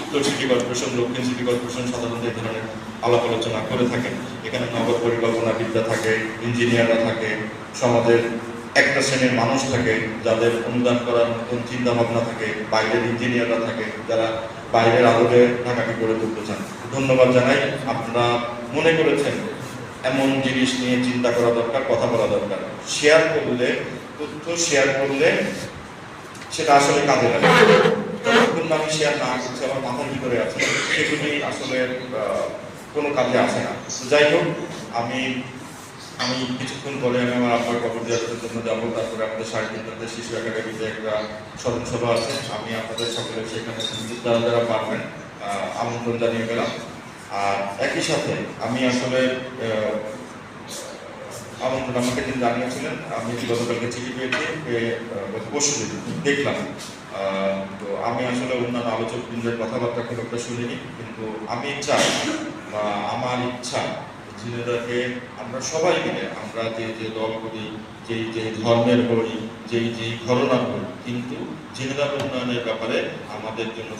উত্তর city corporation, দক্ষিণ city corporation সাধারণত এই ধরনের আলাপ আলোচনা করে থাকেন এখানে নগর পরিকল্পনা বিদ্যা থাকে, ইঞ্জিনিয়াররা থাকে, সমাজের একটা শ্রেণির মানুষ থাকে, যাদের অনুদান করার মতন চিন্তা ভাবনা থাকে, বাইরের ইঞ্জিনিয়াররা থাকে, যারা বাইরের আলোকে ঢাকাকে গড়ে তুলতে চান। ধন্যবাদ জানাই, আপনারা মনে করেছেন এমন জিনিস নিয়ে চিন্তা করা দরকার, কথা বলা দরকার। শেয়ার করলে, তথ্য শেয়ার করলে সেটা আসলে কাজে লাগে। না আমি শেয়ার না করছি আমার মাথার ভিতরে আছে? সেগুলি আসলে কোনো কাজে আসে না। যাই হোক, আমি আমি কিছুক্ষণ পরে আমি আমার আব্বার কবর জিয়ারতের জন্য যাব। তারপরে আমাদের সাড়ে শিশু একাডেমিতে একটা স্মরণ সভা আছে। আমি আপনাদের সকলে সেখানে যারা যারা পারবেন আমন্ত্রণ জানিয়ে গেলাম। আর একই সাথে আমি আসলে আমন্ত্রণ আমাকে যিনি জানিয়েছিলেন, আমি গতকালকে চিঠি পেয়েছি পরশু দেখলাম। তো আমি আসলে অন্যান্য আলোচক বৃন্দের কথাবার্তা খুব একটা শুনিনি, কিন্তু আমি চাই, বা আমার ইচ্ছা ঝিনেদাকে আমরা সবাই মিলে, আমরা যে যে দল করি, যেই যে ধর্মের হই যেই যেই ঘটনা হই কিন্তু ঝিনেদার উন্নয়নের ব্যাপারে আমাদের জন্য